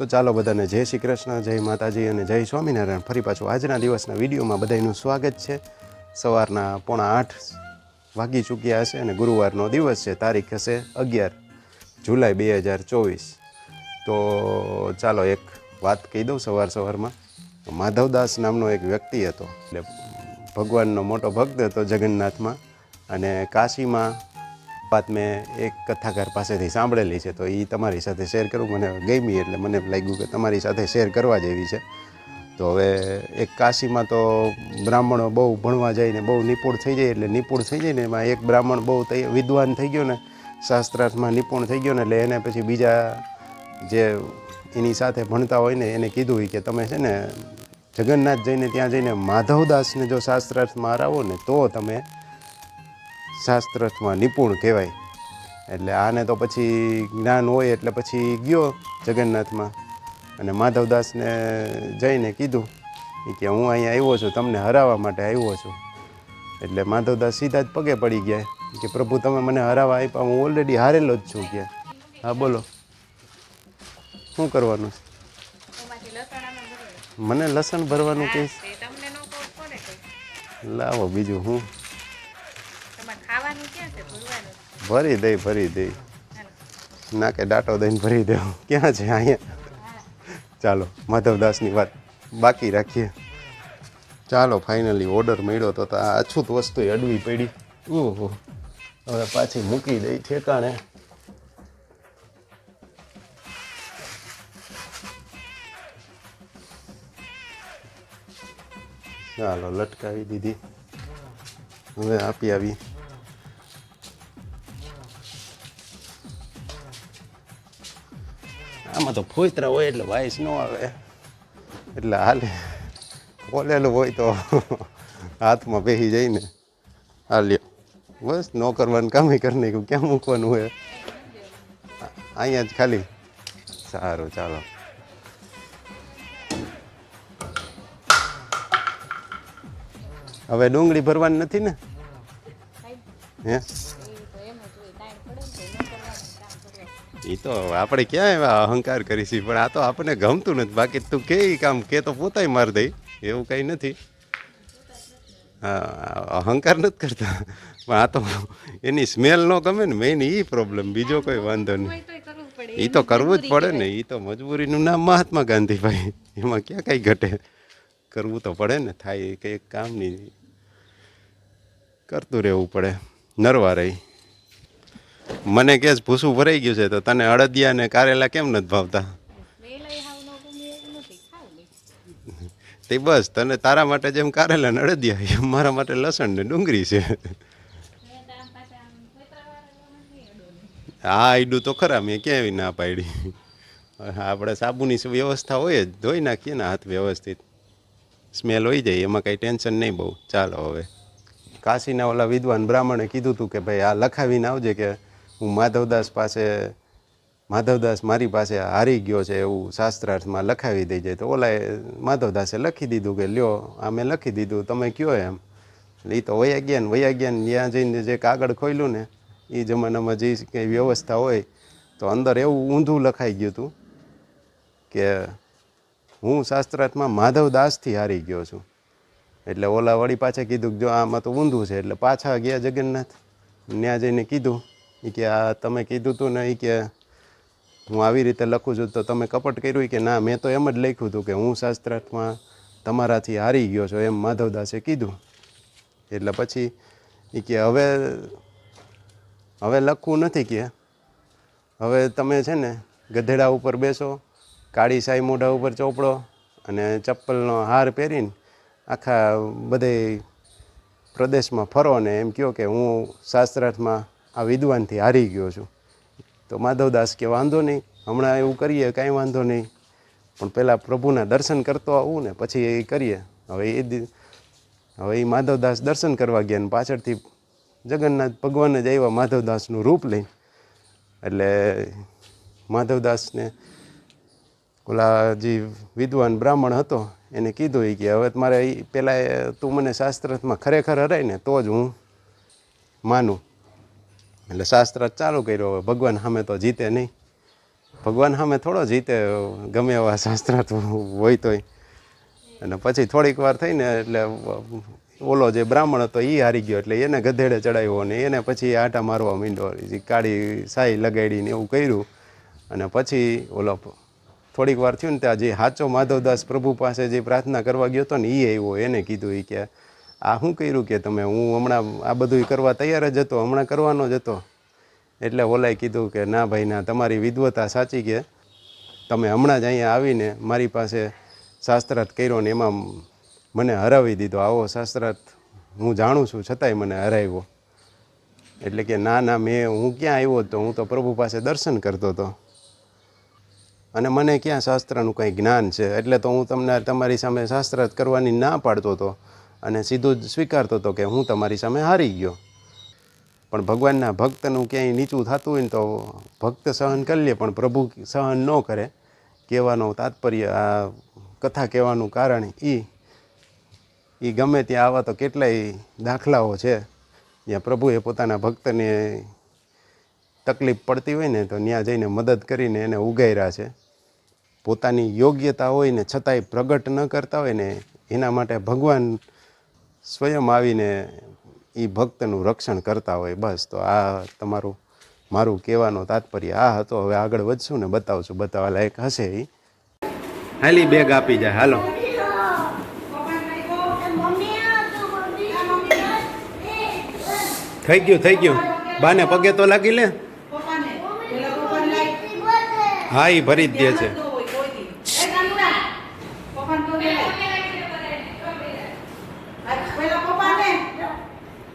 તો ચાલો બધાને જય શ્રી કૃષ્ણ, જય માતાજી અને જય સ્વામિનારાયણ. ફરી પાછું આજના દિવસના વિડીયોમાં બધાનું સ્વાગત છે. સવારના પોણા આઠ વાગી ચૂક્યા હશે અને ગુરુવારનો દિવસ છે, તારીખ હશે અગિયાર જુલાઈ બે હજાર ચોવીસ. તો ચાલો એક વાત કહી દઉં સવાર સવારમાં. માધવદાસ નામનો એક વ્યક્તિ હતો. એટલે ભગવાનનો મોટો ભક્ત હતો જગન્નાથમાં અને કાશીમાં વાત મેં એક કથાકાર પાસેથી સાંભળેલી છે, તો એ તમારી સાથે શેર કરું. મને ગમી એટલે મને લાગ્યું કે તમારી સાથે શેર કરવા જેવી છે. તો હવે એક કાશીમાં તો બ્રાહ્મણો બહુ ભણવા જઈને બહુ નિપુણ થઈ જાય એટલે નિપુણ થઈ જાય ને એમાં એક બ્રાહ્મણ બહુ વિદ્વાન થઈ ગયો ને, શાસ્ત્રાર્થમાં નિપુણ થઈ ગયો ને એટલે એને પછી બીજા જે એની સાથે ભણતા હોય ને એને કીધું કે તમે છે ને જગન્નાથ જઈને ત્યાં જઈને માધવદાસને જો શાસ્ત્રાર્થમાં હરાવો ને તો તમે શાસ્ત્રાર્થમાં નિપુણ કહેવાય. એટલે આને તો પછી જ્ઞાન હોય એટલે પછી ગયો જગન્નાથમાં. અને માધવદાસને જઈને કીધું કે હું અહીંયા આવ્યો છું તમને હરાવવા માટે આવ્યો છું. એટલે માધવદાસ સીધા જ પગે પડી ગયા. કે પ્રભુ તમે મને હરાવવા આપ્યા હું ઓલરેડી હારેલો જ છું કે. હા બોલો. શું કરવાનું. મને લસણ ભરવાનું કહીશ. લાવો બીજું હું? ભરી દઈ ભરી દઈ ના કે દાંટો દઈને ભરી દેવો ક્યાં છે અહીંયા? ચાલો, માધવદાસની વાત બાકી રાખીએ. ચાલો ફાઇનલી ઓર્ડર મળ્યો તો આ અછૂત વસ્તુ અડવી પડી. ઓહો, હવે પાછી મૂકી દઈ ઠેકાણે. ચાલો, લટકાવી દીધી. હવે આપી આવી. આમાં તો ફોઈતરા હોય એટલે વાઇસ ન આવે. એટલે હાલે. ખોલેલું હોય તો હાથમાં બેસી જઈને હાલ્યો બસ, ન કરવાનું કામ કરી નાખ્યું. ક્યાં મૂકવાનું હોય? અહીંયા જ ખાલી. સારું, ચાલો. હવે ડુંગળી ભરવાની નથી ને? હે? એ તો આપણે ક્યાં એવા અહંકાર કરીશી પણ આ તો આપણને ગમતું નથી. બાકી તું કે કામ કે તો પોતાય માર દઈ એવું કંઈ નથી. હા અહંકાર નથી કરતા. પણ આ તો એની સ્મેલ ન ગમે ને મેઇન એ પ્રોબ્લેમ બીજો કોઈ વાંધો નહીં. એ તો કરવું જ પડે ને એ તો મજબૂરીનું નામ મહાત્મા ગાંધીભાઈ. એમાં ક્યાં કંઈ ઘટે? કરવું તો પડે ને થાય કંઈક કામ નહીં કરતું રહેવું પડે. નરવા રહી. મને કે ભૂસું ભરાઈ ગયું છે, તો તને અડદિયા ને કારેલા કેમ નથી ભાવતા? તે બસ, તને તારા માટે જેમ કારેલા ને અડદિયા એમ મારા માટે લસણ ને ડુંગળી છે. હા આઈડું તો ખરા, મેં ક્યાંય ના પાડી. આપણે સાબુની વ્યવસ્થા હોય જ, ધોઈ નાખીએ ને હાથ વ્યવસ્થિત. સ્મેલ હોય જાય, એમાં કાંઈ ટેન્શન નહીં બહુ. ચાલો હવે. કાશીના ઓલા વિદ્વાન બ્રાહ્મણે કીધું હતું કે ભાઈ, આ લખાવીને આવજે કે હું માધવદાસ પાસે, માધવદાસ મારી પાસે હારી ગયો છે એવું શાસ્ત્રાર્થમાં લખાવી દેજે તો ઓલાએ માધવદાસે લખી દીધું કે, લ્યો, આ મેં લખી દીધું, તમે કયો એમ? એટલે એ તો વયા ગયા ને, વયા ગયા ને, ત્યાં જઈને જે કાગળ ખોલ્યું ને એ જમાનામાં જે કંઈ વ્યવસ્થા હોય, તો અંદર એવું ઊંધું લખાઈ ગયું હતું કે, હું શાસ્ત્રાર્થમાં માધવદાસથી હારી ગયો છું. એટલે ઓલા વળી પાછા કીધું કે, જો આમાં તો ઊંધું છે, એટલે પાછા ગયા જગન્નાથ. ત્યાં જઈને કીધું એ કે આ તમે કીધું હતું ને એ કે હું આવી રીતે લખું છું તો તમે કપટ કર્યું કે ના, મેં તો એમ જ લખ્યું હતું કે હું શાસ્ત્રાર્થમાં તમારાથી હારી ગયો છું એમ માધવદાસે કીધું. એટલે પછી એ કે હવે હવે લખવું નથી કે. હવે તમે છે ને ગધેડા ઉપર બેસો, કાળી સાઈ મોઢા ઉપર ચોપડો અને ચપ્પલનો હાર પહેરીને આખા બધે પ્રદેશમાં ફરો ને એમ કહો કે હું શાસ્ત્રાર્થમાં આ વિદ્વાનથી હારી ગયો છું. તો માધવદાસ કે વાંધો નહીં, હમણાં એવું કરીએ, કાંઈ વાંધો નહીં. પણ પહેલાં પ્રભુના દર્શન કરતો આવું ને પછી એ કરીએ. હવે એ હવે એ માધવદાસ દર્શન કરવા ગયા ને પાછળથી જગન્નાથ ભગવાન જ આવ્યા માધવદાસનું રૂપ લઈ. એટલે માધવદાસને ઓલા જે વિદ્વાન બ્રાહ્મણ હતો, એને કીધું એ કે, હવે મારે પહેલાં તું મને શાસ્ત્રમાં ખરેખર હરાય ને તો જ હું માનું. એટલે શાસ્ત્ર ચાલુ કર્યો હવે ભગવાન સામે તો જીતે નહીં. ભગવાન સામે થોડો જીતે, ગમે એવા શાસ્ત્ર હોય તોય. અને પછી થોડીક વાર થઈને એટલે ઓલો જે બ્રાહ્મણ હતો એ હારી ગયો, એટલે એને ગધેડે ચડાવ્યો ને એને પછી આટા મારવા માંડ્યો. કાળી સાઈ લગાડીને એવું કર્યું. અને પછી ઓલો થોડીક વાર થયું ને ત્યાં જે સાચો માધવદાસ પ્રભુ પાસે જે પ્રાર્થના કરવા ગયો હતો ને એ આવ્યો, એને કીધું એ કે આ શું કર્યું કે તમે? હું હમણાં આ બધું કરવા તૈયાર જ હતો, હમણાં કરવાનો જ હતો. એટલે ઓલાએ કીધું કે, ના ભાઈ, ના, તમારી વિદ્વતા સાચી કે. તમે હમણાં જ અહીંયા આવીને મારી પાસે શાસ્ત્રાર્થ કર્યો ને એમાં મને હરાવી દીધો. આવો શાસ્ત્રાર્થ, હું જાણું છું, છતાંય મને હરાવ્યો. એટલે કે, ના ના, મેં, હું ક્યાં આવ્યો હતો હું તો પ્રભુ પાસે દર્શન કરતો હતો. અને મને ક્યાં શાસ્ત્રનું કંઈ જ્ઞાન છે? એટલે તો હું તમને તમારી સામે શાસ્ત્રાર્થ કરવાની ના પાડતો હતો. અને સીધું જ સ્વીકારતો હતો કે હું તમારી સામે હારી ગયો. પણ ભગવાનના ભક્તનું ક્યાંય નીચું થતું હોય ને તો ભક્ત સહન કરી લે, પણ પ્રભુ સહન ન કરે. કહેવાનો તાત્પર્ય, આ કથા કહેવાનું કારણ એ એ ગમે ત્યાં આવા તો કેટલાય દાખલાઓ છે. જ્યાં પ્રભુએ પોતાના ભક્તને તકલીફ પડતી હોય ને તો ત્યાં જઈને મદદ કરીને એને ઉગાર્યા છે. પોતાની યોગ્યતા હોય ને છતાંય પ્રગટ ન કરતા હોય ને, એના માટે ભગવાન સ્વયં આવીને એ ભક્તનું રક્ષણ કરતા હોય બસ. તો આ તમારું મારું કહેવાનો તાત્પર્ય આ હતો. હવે આગળ વધશું ને બતાવશું. બતાવવા લાયક હશે એ હાલી બેગ આપી જાય હાલો. થઈ ગયું થઈ ગયું. બાને પગે તો લાગી લે? પપ્પાને. પેલા પપ્પાને લાઈ હા એ ભરી જ દે છે તો હોય કોઈ દી એ કાનુડા પપ્પાને તો દે આ પેલા પપ્પાને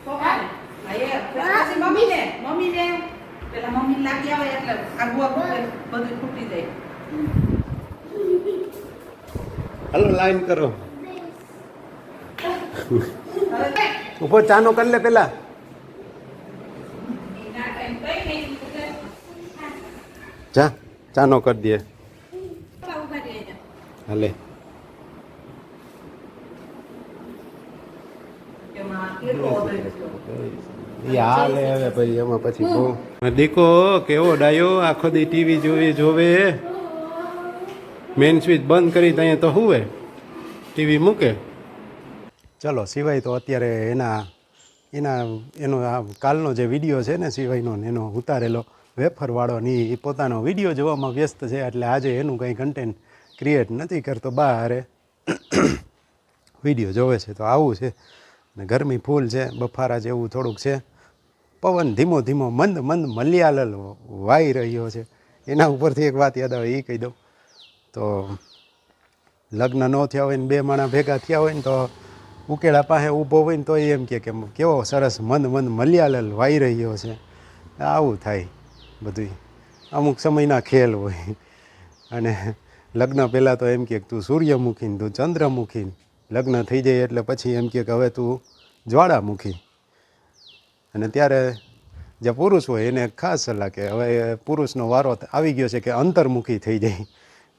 પપ્પાને હા એ પછી મમ્મીને મમ્મીને પેલા મમ્મીને લાગી આવે એટલે આગુ આગુ બધું ફૂટી જાય હાલો, લાઈન કરો. ઊભો ચાનો કરી લે પેલા. જા, ચાનો કરી દે. હાલે. હાલે હવે ભાઈ, એમાં પછી બહુ. દીકો, કેવો ડાયો? આખો દી ટીવી જોવે જોવે? મેન સ્વિચ બંધ કરી ત્યાં તો હુવે. ટીવી મૂકે. ચલો, સિવાય તો અત્યારે એના એના, એનો આ કાલનો જે વીડિયો છે ને, સિવાયનો એનો ઉતારેલો વેફરવાળો ની એ પોતાનો વીડિયો જોવામાં વ્યસ્ત છે, એટલે આજે એનું કંઈ કન્ટેન્ટ ક્રિએટ નથી કરતો બહારે વીડિયો જોવે છે, તો આવું છે. ને ગરમી ફૂલ છે, બફારા જેવું થોડુંક છે. પવન ધીમો ધીમો, મંદ મંદ, મલયાલલ વાઈ રહ્યો છે. એના ઉપરથી એક વાત યાદ આવે એ કહી દઉં. તો લગ્ન ન થયા હોય ને બે માણા ભેગા થયા હોય ને તો ઉકેળા પાસે ઊભો હોય ને તો એ એમ કે કેવો સરસ મંદ મંદ મલયાલલ વાઈ રહ્યો છે. આવું થાય બધું અમુક સમયના ખેલ હોય. અને લગ્ન પહેલાં તો એમ કે તું સૂર્યમુખી તું ચંદ્રમુખી લગ્ન થઈ જાય એટલે પછી એમ કે હવે તું જ્વાળામુખી. અને ત્યારે જે પુરુષ હોય એને ખાસ સલાહ કે હવે પુરુષનો વારો આવી ગયો છે કે અંતર્મુખી થઈ જાય.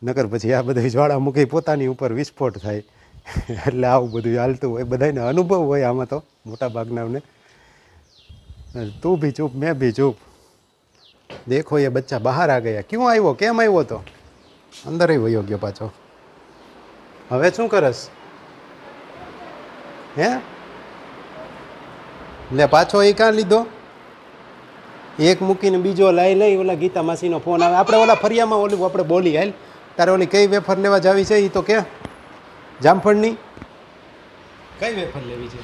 નકર પછી આ બધી જ્વાળામુખી પોતાની ઉપર વિસ્ફોટ થાય. એટલે આવું બધું ચાલતું હોય. બધાને અનુભવ હોય આમાં તો મોટા ભાગનાને તું ભી ચૂપ, મેં ભી ચૂપ. દેખો એ બચ્ચા બહાર આ ગયા. ક્યું આવ્યો? કેમ આવ્યો તો? અંદર વયો ગયો પાછો. હવે શું કરસ? હે? લે, પાછો એ કાં લીધો? એક મૂકીને બીજો લાઈ લઈ, ઓલા ગીતા માસીનો ફોન આવે. આપણે ઓલા ફરિયામાં ઓલું આપણે બોલી, હાલ. તારે ઓલી કઈ વેફર લેવા જાવી છે એ તો કે? જામફળની? કઈ વેફર લેવી છે?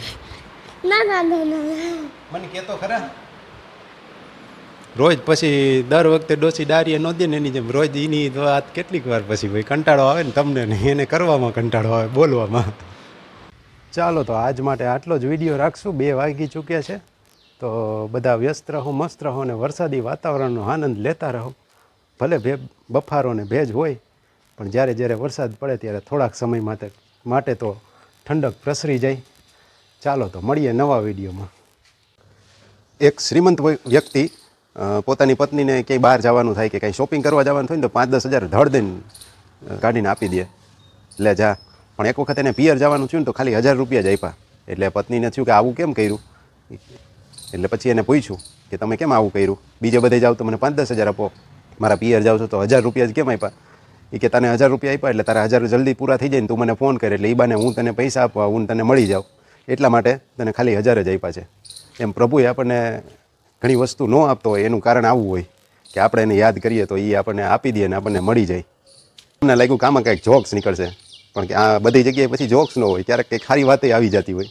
ના ના ના ના મને કહેતો ખરા. રોજ પછી દર વખતે ડોસી ડારીએ ન દે ને એની જેમ રોજ એની વાત કેટલીક વાર પછી ભાઈ કંટાળો આવે ને તમને નહીં એને કરવામાં કંટાળો આવે બોલવામાં. ચાલો તો આજ માટે આટલો જ વીડિયો રાખશું. બે વાગી ચૂક્યા છે. તો બધા વ્યસ્ત રહો મસ્ત રહો ને વરસાદી વાતાવરણનો આનંદ લેતા રહો. ભલે ભે બફારો ને ભેજ હોય પણ જ્યારે જ્યારે વરસાદ પડે ત્યારે થોડાક સમય માટે માટે તો ઠંડક પ્રસરી જાય. ચાલો તો મળીએ નવા વિડીયોમાં. એક શ્રીમંત વ્યક્તિ પોતાની પત્નીને ક્યાંય બહાર જવાનું થાય કે કંઈ શોપિંગ કરવા જવાનું થાય ને તો પાંચ દસ હજાર ધડ દઈને કાઢીને આપી દે. લે જા. પણ એક વખત એને પિયર જવાનું થયું ને તો ખાલી હજાર રૂપિયા જ આપ્યા. એટલે પત્નીને થયું કે આવું કેમ કર્યું? એટલે પછી એને પૂછ્યું કે તમે કેમ આવું કર્યું? બીજે બધે જાઓ તો મને પાંચ દસ હજાર આપો. મારા પિયર જાઓ છો તો હજાર રૂપિયા જ કેમ આપ્યા? એ કે તને હજાર રૂપિયા આપ્યા એટલે તારા હજાર જલ્દી પૂરા થઈ જાય ને તું મને ફોન કરે એટલે એ બાને હું તને પૈસા આપવા હું તને મળી જાઉં. એટલા માટે તને ખાલી હજાર જ આપ્યા છે. એમ પ્રભુએ આપણને ઘણી વસ્તુ ન આપતો હોય એનું કારણ આવું હોય કે આપણે એને યાદ કરીએ તો એ આપણને આપી દે અને આપણને મળી જાય. અમને લાગ્યું કે આમાં કંઈક જોક્સ નીકળશે. પણ કે આ બધી જગ્યાએ પછી જોક્સ ન હોય, ક્યારેક કંઈક સારી વાતે આવી જતી હોય.